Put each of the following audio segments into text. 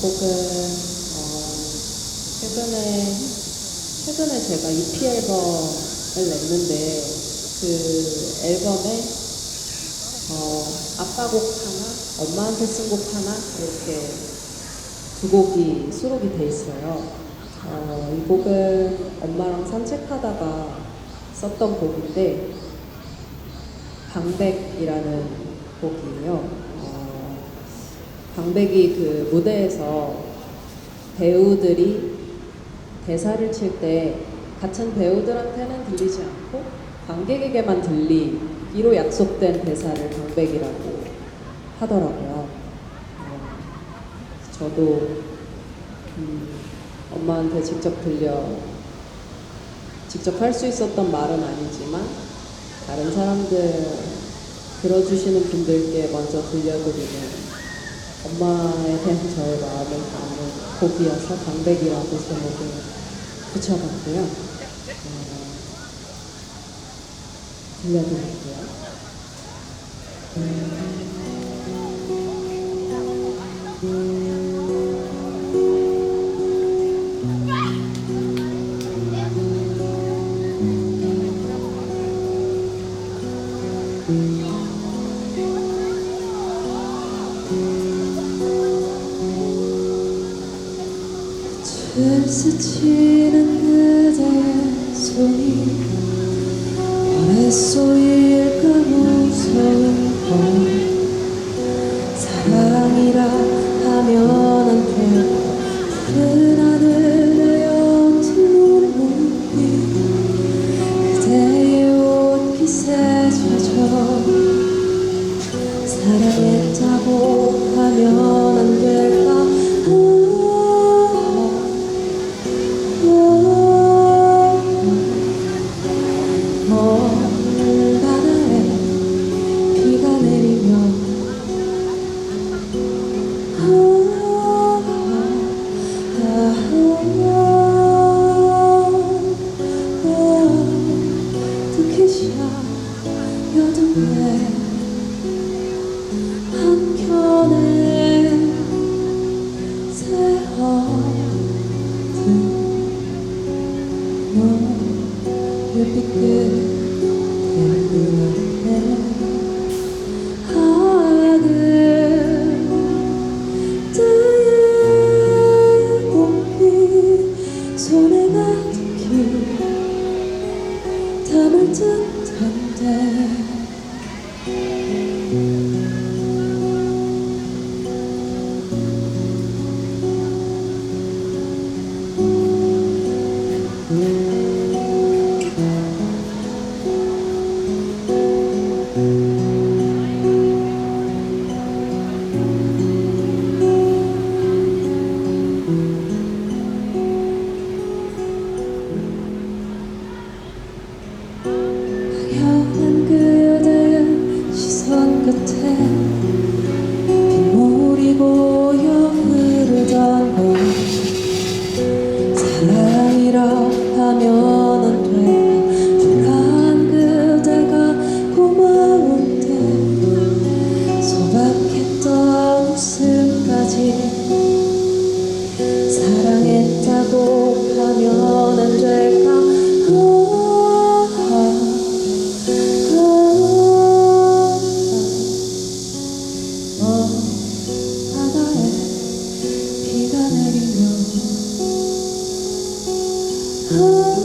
곡은 어, 최근에 최근에 제가 EP 앨범을 냈는데 그 앨범에 어, 아빠 곡 하나, 엄마한테 쓴 곡 하나 이렇게 두 곡이 수록이 돼 있어요. 어, 이 곡은 엄마랑 산책하다가 썼던 곡인데 방백이라는 곡이에요. 어, 방백이 그 무대에서 배우들이 대사를 칠 때 같은 배우들한테는 들리지 않고 관객에게만 들리기로 약속된 대사를 방백이라고 하더라고요. 어, 저도 음, 엄마한테 직접 들려 직접 할 수 있었던 말은 아니지만 다른 사람들 들어주시는 분들께 먼저 들려드리는 엄마에 대한 저의 마음을 담은 곡이어서 방백이라고 제목을 붙여봤고요. 어, 들려드릴게요. 춤 스치는 그대의 손이 쏘일까 무서운 건 사랑이라 하면 안돼. 푸른 하늘에 옅은 눈빛 그대의 옷깃에 젖어 사랑했다고 하면 손에 가득히 담을 듯한데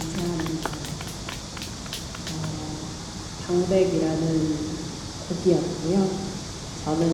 감사합니다. 어, 방백이라는 곡이었고요. 저는